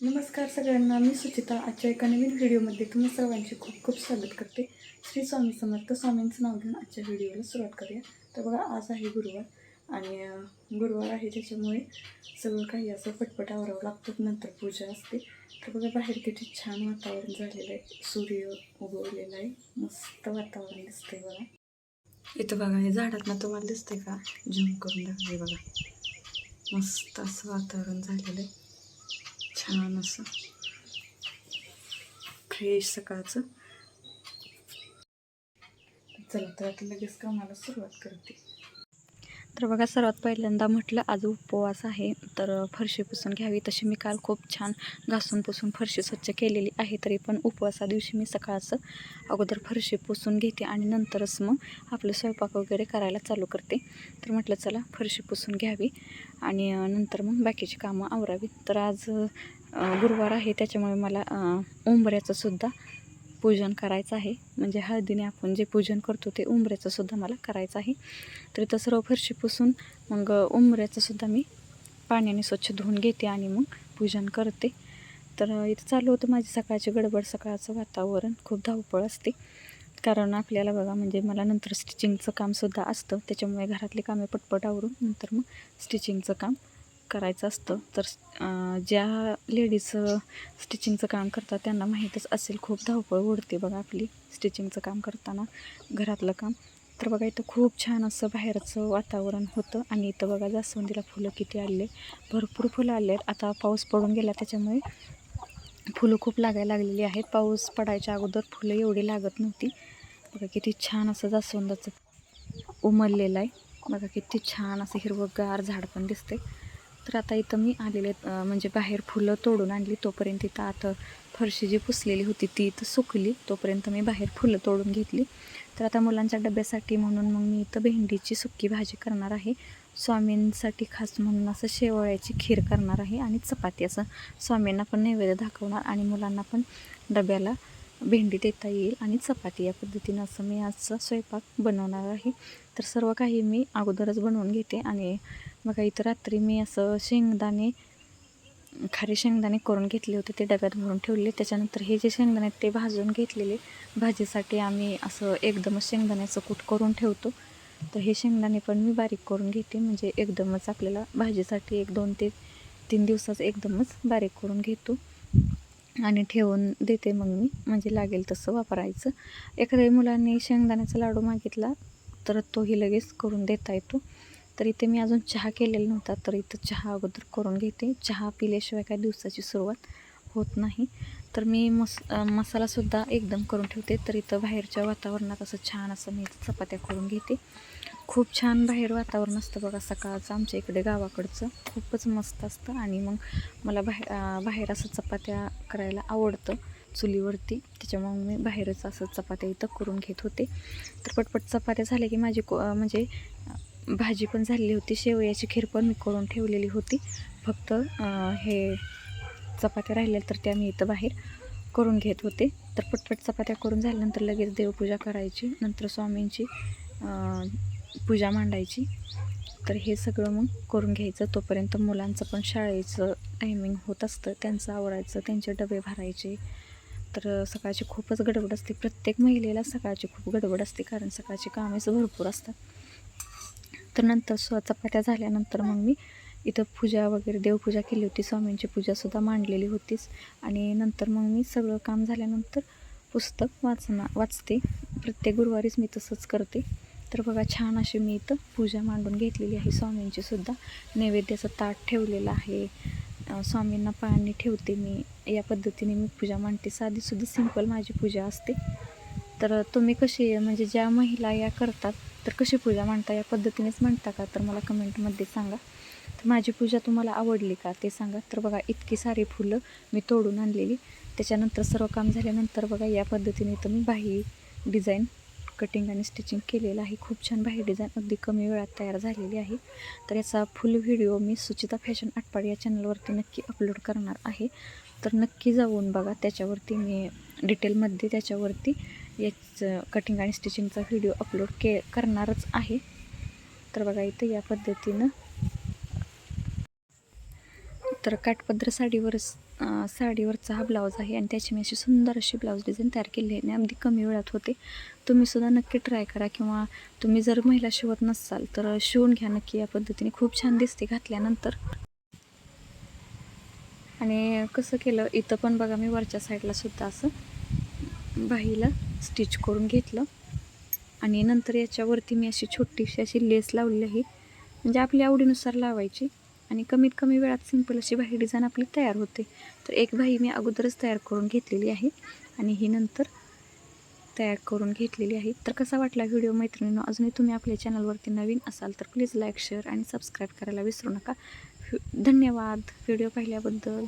नमस्कार सगळ्यांना मी सुचिता. आजच्या एका नवीन व्हिडिओमध्ये तुम्ही सर्वांचे खूप खूप स्वागत करते. श्री स्वामी समर्थ स्वामींचं नाव घेऊन आजच्या व्हिडिओला सुरुवात करूया. तर बघा आज आहे गुरुवार आणि गुरुवार आहे त्याच्यामुळे सगळं काही असं पटपट आवरावं लागतं. नंतर पूजा असते. तर बघा बाहेर किती छान वातावरण झालेलं आहे. सूर्य उगवलेला आहे. मस्त वातावरण दिसतंय बघा. इथं बघा हे झाडातनं तुम्हाला दिसतंय का? झुम करून दाखवते बघा. मस्त असं वातावरण झालेलं आहे. छान असं. फ्रेश सकाळचं. चला तर आता लगेच कामाला सुरुवात करते. तर बघा सर्वात पहिल्यांदा म्हटलं आज उपवास आहे. तर फरशी पुसून घ्यावी. तशी मी काल खूप छान घासून पुसून फरशी स्वच्छ केलेली आहे. तरी पण उपवासा दिवशी मी सकाळचं अगोदर फरशी पुसून घेते आणि नंतरच मग आपलं स्वयंपाक वगैरे करायला चालू करते. तर म्हटलं चला फरशी पुसून घ्यावी आणि नंतर मग बाकीची कामं आवरावी. तर आज गुरुवार आहे. त्याच्यामुळे मला उंबऱ्याचंसुद्धा पूजन करायचं आहे. म्हणजे हळदीने आपण जे पूजन करतो ते उमऱ्याचंसुद्धा मला करायचं आहे. तर इथं सर्व फरशी पुसून मग उमऱ्याचंसुद्धा मी पाण्याने स्वच्छ धुवून घेते आणि मग पूजन करते. तर इथं चालू होतं माझी सकाळची गडबड सकाळचं वातावरण. खूप धावपळ असते. कारण आपल्याला बघा म्हणजे मला नंतर स्टिचिंगचं कामसुद्धा असतं. त्याच्यामुळे घरातली कामे पटपट आवरून नंतर मग स्टिचिंगचं काम करायचं असतं तर ज्या लेडीज स्टिचिंगचं काम करतात त्यांना माहीतच असेल खूप धावपळ उडते बघा आपली स्टिचिंगचं काम करताना घरातलं काम. तर बघा इथं खूप छान असं बाहेरचं वातावरण होतं आणि इथं बघा जास्वंदीला फुलं किती आले भरपूर फुलं आले आहेत. आता पाऊस पडून गेला त्याच्यामुळे फुलं खूप लागायला लागलेली आहेत. पाऊस पडायच्या अगोदर फुलं एवढी लागत नव्हती. बघा किती छान असं जास्वंदाचं उमललेलं आहे. बघा किती छान असं हिरवंगार झाड पण दिसते तर आता इथं मी आलेले म्हणजे बाहेर फुलं तोडून आणली. तोपर्यंत इथं आता फरशी जी पुसलेली होती ती इथं सुकली. तोपर्यंत मी बाहेर फुलं तोडून घेतली. तर आता मुलांच्या डब्यासाठी म्हणून मग मी इथं भेंडीची सुक्की भाजी करणार आहे. स्वामींसाठी खास म्हणून असं शेवळ्याची खीर करणार आहे आणि चपाती असं स्वामींना पण नैवेद्य दाखवणार आणि मुलांना पण डब्याला भेंडी देता येईल आणि चपाती या पद्धतीनं असं मी आजचा स्वयंपाक बनवणार आहे. तर सर्व काही मी अगोदरच बनवून घेते आणि बघा इथं रात्री मी असं शेंगदाणे खारे शेंगदाणे करून घेतले होते ते डब्यात भरून ठेवले. त्याच्यानंतर हे जे शेंगदाणे आहेत ते भाजून घेतलेले. भाजीसाठी आम्ही असं एकदमच शेंगदाण्याचं कूट करून ठेवतो. तर हे शेंगदाणे पण मी बारीक करून घेते. म्हणजे एकदमच आपल्याला भाजीसाठी एक दोन ते तीन दिवसाचं एकदमच बारीक करून घेतो. आणि ठेवून देते मग मी. म्हणजे लागेल तसं वापरायचं. एखाद्या मुलांनी शेंगदाण्याचा लाडू मागितला तर तोही लगेच करून देता येतो. तर इथे मी अजून चहा केलेला नव्हता तर इथं चहा अगोदर करून घेते. चहा पिल्याशिवाय काय दिवसाची सुरुवात होत नाही. तर मी मस मसालासुद्धा एकदम करून ठेवते. तर इथं बाहेरच्या वातावरणात असं छान असं मी इथं चपात्या करून घेते. खूप छान बाहेर वातावरण असतं बघा सकाळचं आमच्या इकडे गावाकडचं. खूपच मस्त असतं आणि मग मला बाहेर बाहेर असं चपात्या करायला आवडतं चुलीवरती. त्याच्यामुळे मी बाहेरच असं चपात्या इथं करून घेत होते. तर पटपट चपात्या झाल्या की माझी को म्हणजे भाजी पण झालेली होती. शेवयाची खीर पण मी करून ठेवलेली होती. फक्त हे चपात्या राहिल्या तर त्या मी इथं बाहेर करून घेत होते. तर पटपट चपात्या करून झाल्यानंतर लगेच देवपूजा करायची. नंतर स्वामींची पूजा मांडायची. तर हे सगळं मग करून घ्यायचं. तोपर्यंत मुलांचं पण शाळेचं टायमिंग होत असतं. त्यांचं आवडायचं त्यांचे डबे भरायचे. तर सकाळची खूपच गडबड असते. प्रत्येक महिलेला सकाळची खूप गडबड असते. कारण सकाळची कामेच भरपूर असतात. तर नंतर स्व चपात्या झाल्यानंतर मग मी इथं पूजा वगैरे देवपूजा केली होती. स्वामींची पूजासुद्धा मांडलेली होतीच. आणि नंतर मग मी सगळं काम झाल्यानंतर पुस्तक वाचना वाचते. प्रत्येक गुरुवारीच मी तसंच करते. तर बघा छान अशी मी इथं पूजा मांडून घेतलेली आहे स्वामींची सुद्धा. नैवेद्याचं ताट ठेवलेलं आहे. स्वामींना पाणी ठेवते मी. या पद्धतीने मी पूजा मांडते. साधीसुद्धा सिंपल माझी पूजा असते. तर तुम्ही कशी म्हणजे ज्या महिला या करतात तर कशी पूजा मांडता? या पद्धतीनेच म्हणता का? तर मला कमेंटमध्ये सांगा. तर माझी पूजा तुम्हाला आवडली का ते सांगा. तर बघा इतकी सारी फुलं मी तोडून आणलेली. त्याच्यानंतर सर्व काम झाल्यानंतर बघा या पद्धतीने तर मी बाही डिझाईन कटिंग आणि स्टिचिंग केलेलं आहे. खूप छान बाहेर डिझाईन अगदी कमी वेळात तयार झालेली आहे. तर याचा फुल व्हिडिओ मी सुचिता फॅशन आटपाड या चॅनलवरती नक्की अपलोड करणार आहे. तर नक्की जाऊन बघा त्याच्यावरती मी डिटेलमध्ये त्याच्यावरती याच कटिंग आणि स्टिचिंगचा व्हिडिओ अपलोड के करणारच आहे. तर बघा इथं या पद्धतीनं. तर काठपदर साडीवरच साडीवरचा हा ब्लाऊज आहे आणि त्याची मी अशी सुंदर अशी ब्लाऊज डिझाईन तयार केली आहे आणि अगदी कमी वेळात होते. तुम्हीसुद्धा नक्की ट्राय करा किंवा तुम्ही जर महिला शिवत नसाल तर शिवून घ्या नक्की. या पद्धतीने खूप छान दिसते घातल्यानंतर. आणि कसं केलं इथं पण बघा मी वरच्या साईडला सुद्धा असं बाहीला स्टिच करून घेतलं. आणि नंतर याच्यावरती मी अशी छोटीशी अशी लेस लावली आहे. म्हणजे आपल्या आवडीनुसार लावायची. आणि कमीत कमी वेळात सिंपल अशी बाही डिझाईन आपली तयार होते. तर एक बाही मी अगोदरच तयार करून घेतलेली आहे. आणि ही नंतर तयार करून घेतलेली आहे. तर कसा वाटला व्हिडिओ मैत्रिणींनो अजूनही तुम्ही आपल्या चॅनलवरती नवीन असाल तर प्लीज लाईक शेअर आणि सबस्क्राईब करायला विसरू नका. धन्यवाद. व्हिडिओ पाहिल्याबद्दल.